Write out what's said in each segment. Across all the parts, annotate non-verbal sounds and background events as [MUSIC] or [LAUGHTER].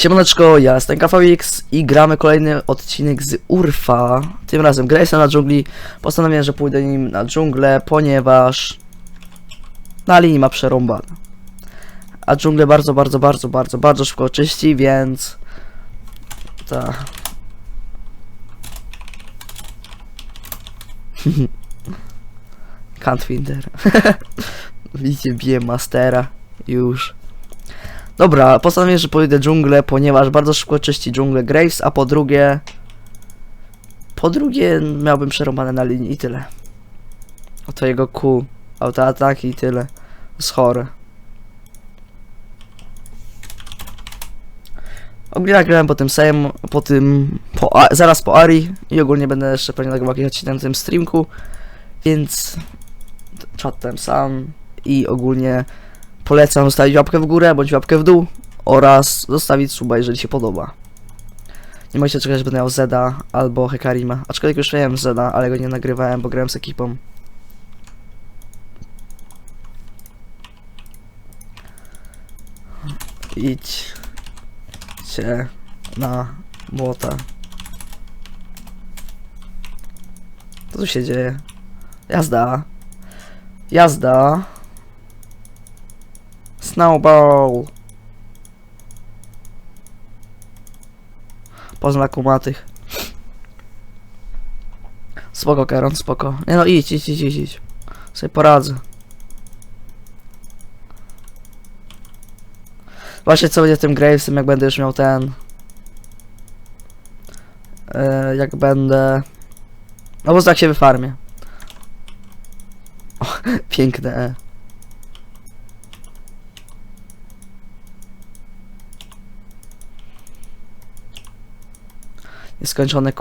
Siemaneczko, ja jestem KVX i gramy kolejny odcinek z Urfa. Tym razem Grace'a na dżungli. Postanowiłem, że pójdę nim na dżunglę, ponieważ na linii ma przerąbane. A dżunglę bardzo, bardzo, bardzo, bardzo, bardzo szybko oczyści, więc... Ta... [LAUGHS] Can't. [LAUGHS] Widzicie, biję Mastera. Już. Dobra, postanowiłem, że pójdę dżunglę, ponieważ bardzo szybko czyści dżunglę Graves, a po drugie... Po drugie miałbym przerąbane na linii i tyle. Oto jego Q, autoataki i tyle. Z chore. Ogólnie nagrałem po tym Sejm, po tym, po, a, zaraz po Ari i ogólnie będę jeszcze pewnie nagrywał jakiś odcinek na tym streamku, więc czatem sam i ogólnie polecam zostawić łapkę w górę bądź łapkę w dół oraz zostawić suba, jeżeli się podoba. Nie możecie czekać, że będę miał Zeda albo Hekarima, aczkolwiek już miałem Zeda, ale go nie nagrywałem, bo grałem z ekipą. Idź się na młota. Co tu się dzieje? Jazda. Jazda. Snowball. Po znaku matych. Spoko, Keron, spoko. Nie no, idź, idź, idź, idź, idź. Sobie poradzę. Właśnie co będzie tym Gravesem, jak będę już miał ten... E, jak będę... No bo tak się wyfarmię. [LAUGHS] O, piękne Nieskończone.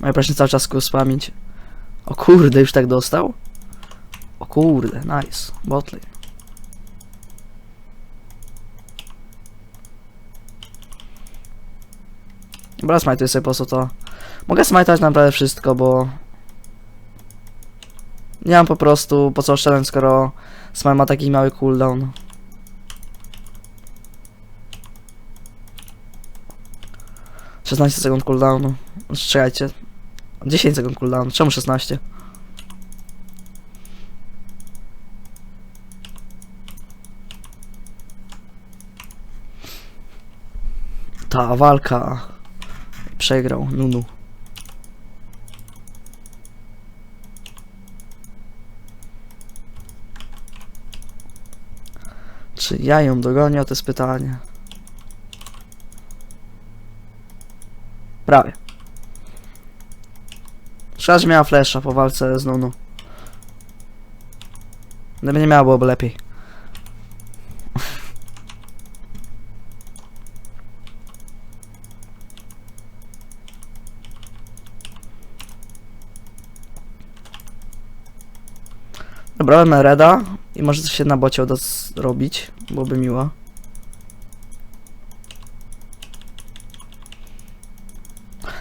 No i proszę cały czas Q spamić. O kurde, już tak dostał? O kurde, nice. Botley. Dobra, smajtuję sobie po prostu to. Mogę smajtać naprawdę wszystko, bo... Nie mam po prostu po co oszczędzać, skoro smaj ma taki mały cooldown. Szesnaście sekund cooldownu. Czekajcie. 10 sekund cooldownu. Czemu 16? Ta walka. Przegrał, Nunu. Czy ja ją dogonię? To jest pytanie. Prawie. Że miała flesza po walce z Nunu. Gdyby nie miała, byłoby lepiej. Dobra, mamy Reda i może coś się na bocie zrobić, byłoby miło.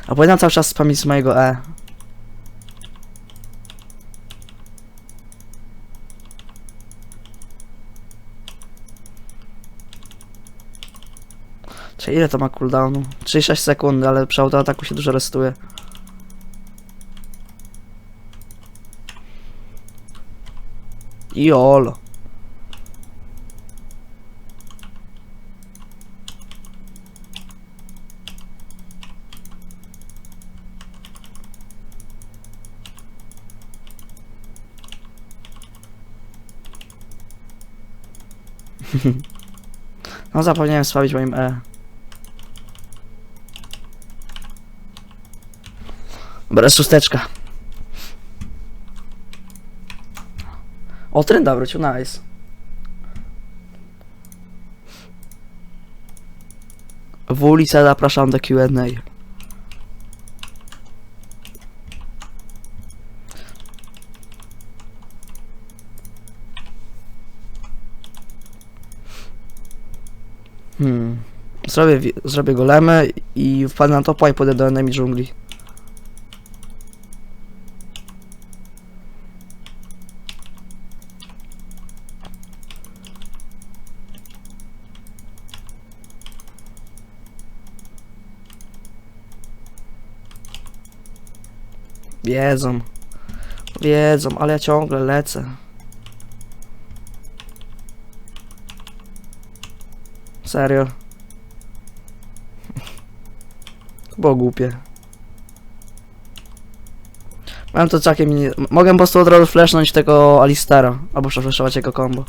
A powinnam cały czas spamić z mojego E. Czyli ile to ma cooldownu? 36 sekund, ale przy autoataku się dużo restuje. Jolo. [LAUGHS] No zapomniałem sławić moim E. Dobra, szósteczka. O, trenda wrócił, nice. W ulicę zapraszam do Q&A. Hmm. Zrobię, zrobię golemy i wpadnę na topa i pójdę do enemy dżungli. Wiedzą. Wiedzą, ale ja ciągle lecę. Serio. Było głupie. Mam to czakiem nie... Mogę po prostu od razu flashnąć tego Alistera. Albo przeflashować jego combo.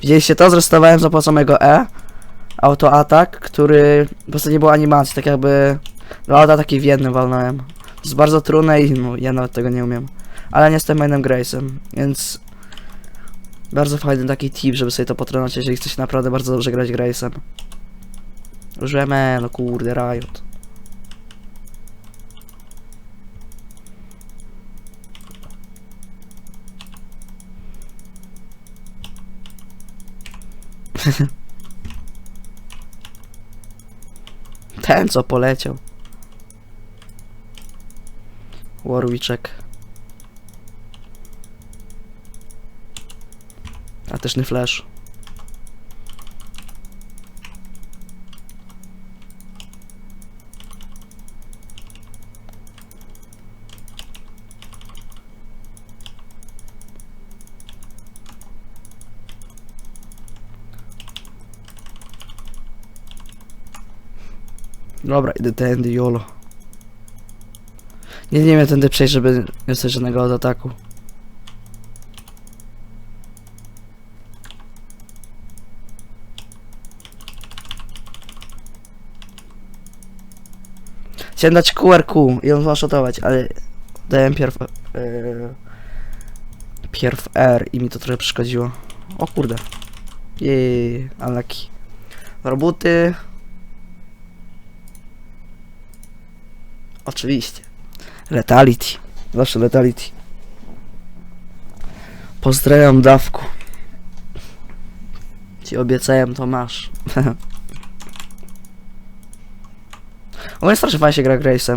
Widzieliście to? Zrestowałem za pomocą mojego E. Autoatak, który po prostu nie było animacji, tak jakby dwa ataki w jednym walnąłem. To jest bardzo trudne i no, ja nawet tego nie umiem. Ale nie jestem mainem Grace'em, więc bardzo fajny taki tip, żeby sobie to potrenować, jeżeli chce się naprawdę bardzo dobrze grać Grace'em. Użyłem E, no kurde, Riot. [LAUGHS] Ten co poleciał. Warwiczek. A też nie flash. Dobra, idę tędy, jolo. Nie, nie wiem tędy przejść, żeby nie dostać żadnego ataku. Chciałem dać QRQ i on one-shotować, ale dałem pierw... Yy, pierw R i mi to trochę przeszkodziło. O kurde. Jej, unlucky. Roboty. Oczywiście. Letality. Zawsze letality. Pozdrawiam dawku. Ci obiecałem, to masz. [LAUGHS] O mnie strasznie fajnie się gra Grace'em.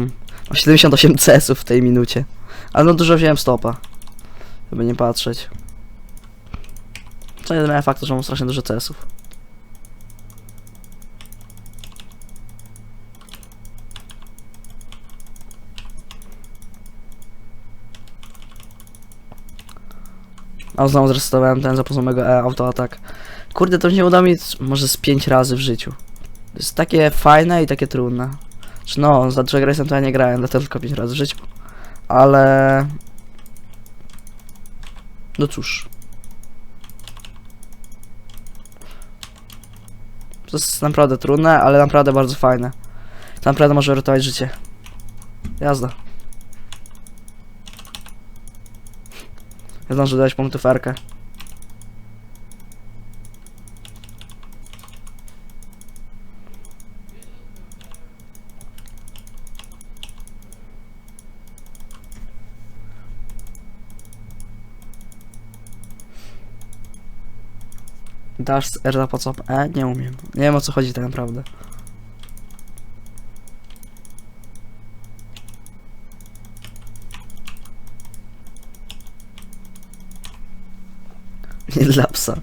Mam 78 CS-ów w tej minucie. Ale no dużo wziąłem stopa. Żeby nie patrzeć. Co nie zmienia faktu, że mam strasznie dużo CS-ów. A znowu zresetowałem ten za pomocą mego e, autoatak. Kurde, to się uda mi może z 5 razy w życiu. To jest takie fajne i takie trudne. Czy no, za Drag Race'em to ja nie grałem, dlatego tylko 5 razy w życiu. Ale... No cóż. To jest naprawdę trudne, ale naprawdę bardzo fajne. To naprawdę może ratować życie. Jazda. Ja zdążę dać punktów Erkę. Dasz z R po co? E? Nie umiem. Nie wiem o co chodzi tak naprawdę. Nie dla psa.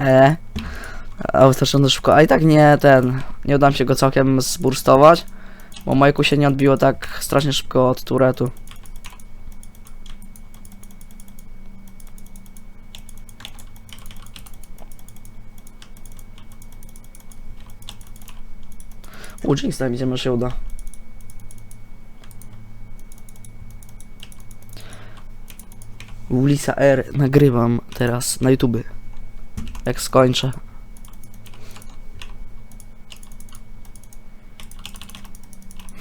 E. A wystarczająco szybko. A i tak nie ten. Nie uda mi się go całkiem zburstować. Bo Majku się nie odbiło tak strasznie szybko od turetu. U Jinxa widzimy, że się uda. Ulisa R nagrywam teraz na YouTube. Jak skończę.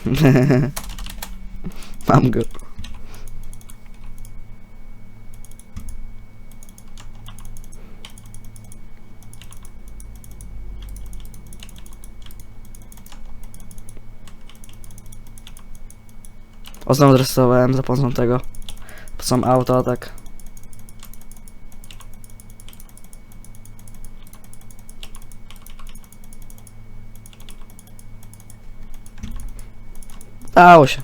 [LAUGHS] Mam go. O, znowu zrestowałem za pomocą tego. Sam auto, tak. Udało się.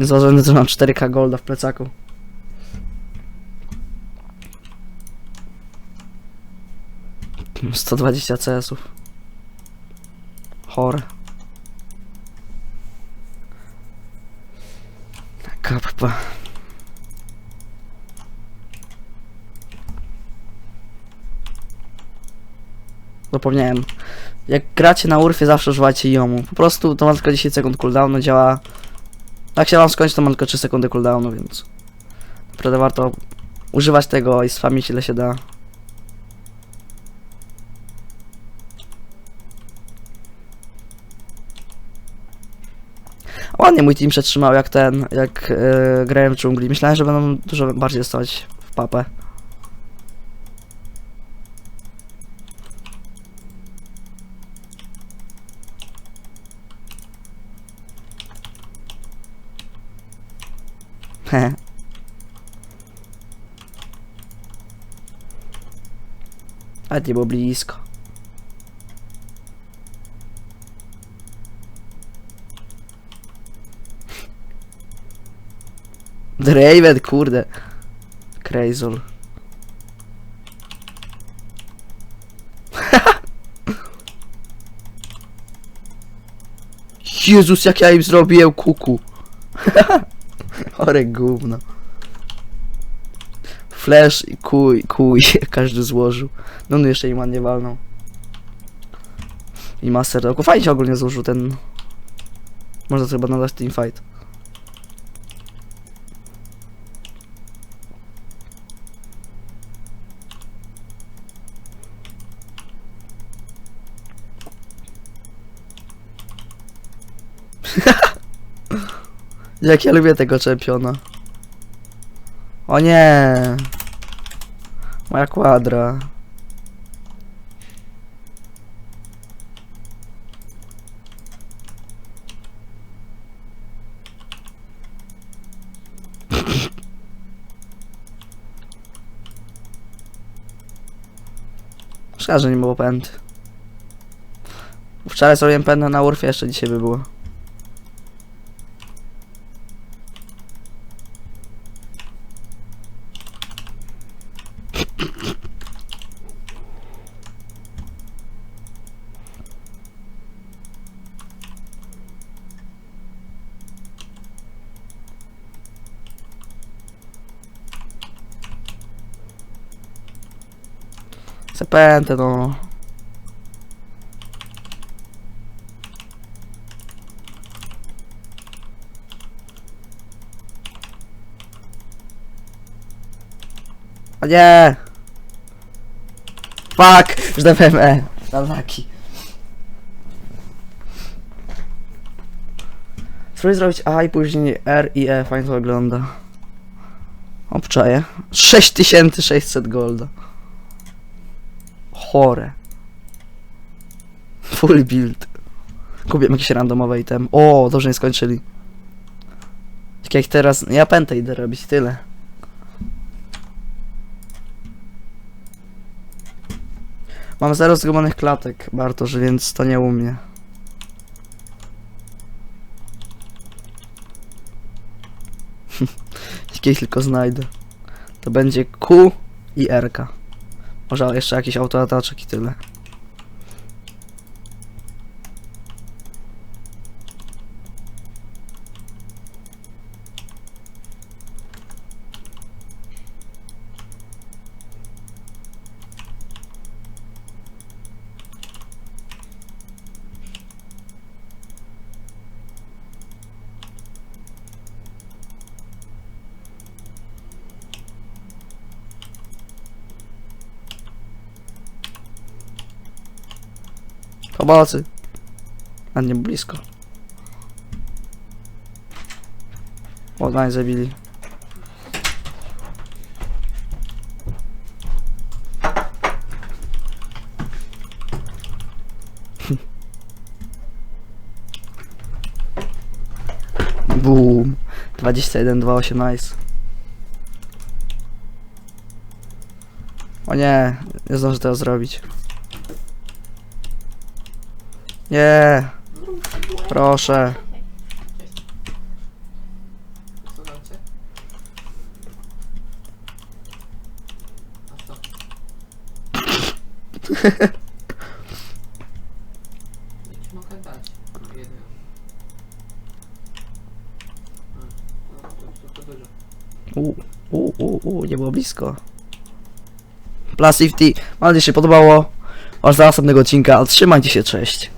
Zważając, że mam 4K golda w plecaku. Sto dwadzieścia CS-ów. Chore. Kappa. Zapomniałem. Jak gracie na urfie, zawsze używajcie jomu. Po prostu to ma tylko 10 sekund cooldownu, działa... Jak się wam skończy, to ma tylko 3 sekundy cooldownu, więc... Naprawdę warto używać tego i spamić ile się da. Ładnie mój team przetrzymał jak ten, jak yy, grałem w dżungli. Myślałem, że będą dużo bardziej dostawać w papę. A nie było blisko. [LAUGHS] Draven, kurde. Crazol. [LAUGHS] Jezus, jak ja im zrobiłem kuku. [LAUGHS] Chore gówno. Flash i kuj, kuj, [LAUGHS] każdy złożył. No no jeszcze Iman nie walnął. I Master Doku. Fajnie się ogólnie złożył ten... Można to chyba nadać teamfight. [LAUGHS] Jak ja lubię tego czempiona. O nie! Moja kwadra. Szkoda, że nie było pęd. Wczoraj zrobiłem pędę na Urfie, jeszcze dzisiaj by było. Zapętę no. O nie! Fuck! Już dałem E. Na laki. Spróbuj zrobić A i później R i E. Fajnie to wygląda. Obczaję. 6600 golda. Chore. Full build. Kupię jakiś randomowy item. O, dobrze nie skończyli. Tak jak teraz, ja pętę idę robić, tyle. Mam zero zgubanych klatek, Bartosz, więc to nie u mnie. [LAUGHS] Jakieś tylko znajdę. To będzie Q i R. Może jeszcze jakiś autoataczek i tyle. Pomocy. A nie blisko. O, daj zabili. [LAUGHS] Boom. 21, 28, nice. O nie, nie zdążę tego zrobić. Nie, proszę. U, u, u, u, nie było blisko. Plus 50, mam nadzieję, że się podobało. Aż do następnego odcinka. Trzymajcie się, cześć.